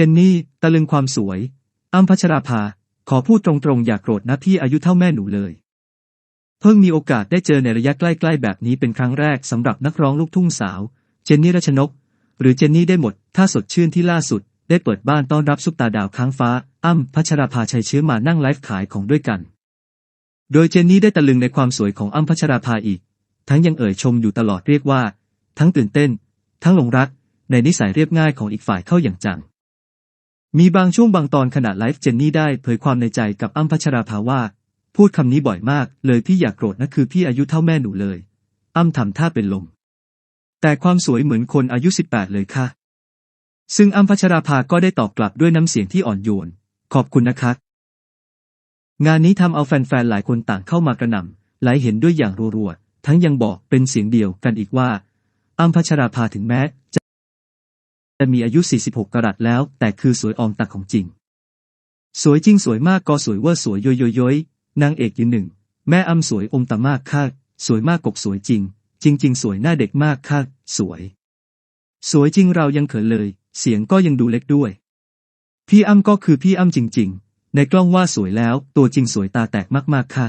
จนนี่ ตะลึงความสวยอ้ำพัชราภา ขอพูดตรงๆ อย่าโกรธนะพี่อายุเท่าแม่หนูเลย เพิ่งมีโอกาสได้เจอในระยะใกล้ๆ แบบนี้เป็นครั้งแรกสำหรับนักร้องลูกทุ่งสาว เจนนี่รัชนก หรือเจนนี่ได้หมด ถ้าสดชื่นที่ล่าสุด ได้เปิดบ้านต้อนรับซุปตาดาวค้างฟ้าอ้ำพัชราภาชัยเชื้อมานั่งไลฟ์ขายของด้วยกัน โดยเจนนี่ได้ตะลึงในความสวยของอ้ำพัชราภาอีก ทั้งยังเอ่ยชมอยู่ตลอดเรียกว่า ทั้งตื่นเต้น ทั้งหลงรัก ในนิสัยเรียบง่ายของอีกฝ่ายเข้าอย่างจัง มีบางช่วงบางตอนขณะไลฟ์เจนนี่ได้เผยความในใจกับอ้ำพัชราภาว่า พูดคำนี้บ่อยมาก เลยพี่อยากโกรธนะคือพี่อายุเท่าแม่หนูเลย อ้ำทำท่าเป็นลม แต่ความสวยเหมือนคนอายุ 18 เลยค่ะ ซึ่งอ้ำพัชราภาก็ได้ตอบกลับด้วยน้ำเสียงที่อ่อนโยน ขอบคุณนะคะ งานนี้ทำเอาแฟนๆหลายคนต่างเข้ามากระหน่ำไหลเห็นด้วยอย่างรัวๆทั้งยังบอกเป็นเสียงเดียวกันอีกว่าอ้ำพัชราภาถึงแม้ จะจะมีอายุ 46 กรัตแล้ว แต่คือสวยออมตาของจริง สวยจริงสวยมากก็สวยเวอร์สวยโยโยโยยนางเอกยืนหนึ่ง แม่อ้ำสวยอมตามากค่ะสวยมากกบสวยจริง จริงๆสวยหน้าเด็กมากค่ะสวย สวยจริงเรายังเขินเลย เสียงก็ยังดูเล็กด้วย พี่อ้ำก็คือพี่อ้ำจริง ๆ ในกล้องว่าสวยแล้ว ตัวจริงสวยตาแตกมากๆค่ะ